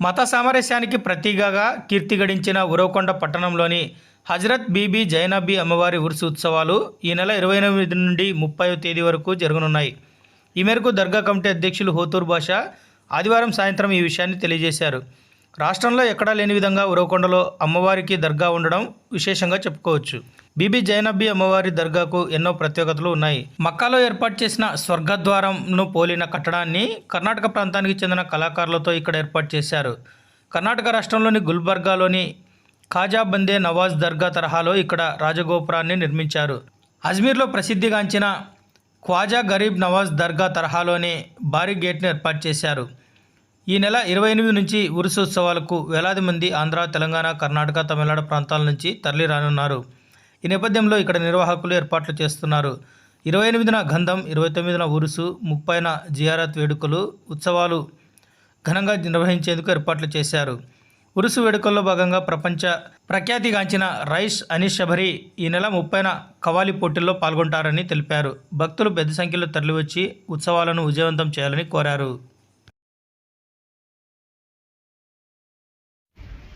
మత సామరస్యానికి ప్రతీకగా కీర్తి గడించిన ఉరవకొండ పట్టణంలోని హజరత్ బీబీ జైనబీ అమ్మవారి ఉరుసు ఉత్సవాలు ఈ నెల ఇరవై ఎనిమిది నుండి ముప్పై తేదీ వరకు జరగనున్నాయి. ఈ మేరకు దర్గా కమిటీ అధ్యక్షులు హోతూర్ బాషా ఆదివారం సాయంత్రం ఈ విషయాన్ని తెలియజేశారు. రాష్ట్రంలో ఎక్కడా లేని విధంగా ఉరవకొండలో అమ్మవారికి దర్గా ఉండడం విశేషంగా చెప్పుకోవచ్చు. బీబీ జైనబ్బి అమ్మవారి దర్గాకు ఎన్నో ప్రత్యేకతలు ఉన్నాయి. మక్కాలో ఏర్పాటు చేసిన స్వర్గద్వారంను పోలిన కట్టడాన్ని కర్ణాటక ప్రాంతానికి చెందిన కళాకారులతో ఇక్కడ ఏర్పాటు చేశారు. కర్ణాటక రాష్ట్రంలోని గుల్బర్గాలోని ఖాజా బందే నవాజ్ దర్గా తరహాలో ఇక్కడ రాజగోపురాన్ని నిర్మించారు. అజ్మీర్లో ప్రసిద్ధిగాంచిన ఖ్వాజా గరీబ్ నవాజ్ దర్గా తరహాలోనే భారీ గేట్ను ఏర్పాటు చేశారు. ఈ నెల ఇరవై ఎనిమిది నుంచి ఉరుసు ఉత్సవాలకు వేలాది మంది ఆంధ్ర తెలంగాణ కర్ణాటక తమిళనాడు ప్రాంతాల నుంచి తరలి రానున్నారు. ఈ నేపథ్యంలో ఇక్కడ నిర్వాహకులు ఏర్పాట్లు చేస్తున్నారు. ఇరవై ఎనిమిదిన గంధం ఇరవై తొమ్మిదిన ఉరుసు ముప్పైన జియారత్ వేడుకలు ఉత్సవాలు ఘనంగా నిర్వహించేందుకు ఏర్పాట్లు చేశారు. ఉరుసు వేడుకల్లో భాగంగా ప్రపంచ ప్రఖ్యాతిగాంచిన రైస్ అనీష్ శబరి ఈ నెల ముప్పైన కవాలి పోటీల్లో పాల్గొంటారని తెలిపారు. భక్తులు పెద్ద సంఖ్యలో తరలివచ్చి ఉత్సవాలను విజయవంతం చేయాలని కోరారు.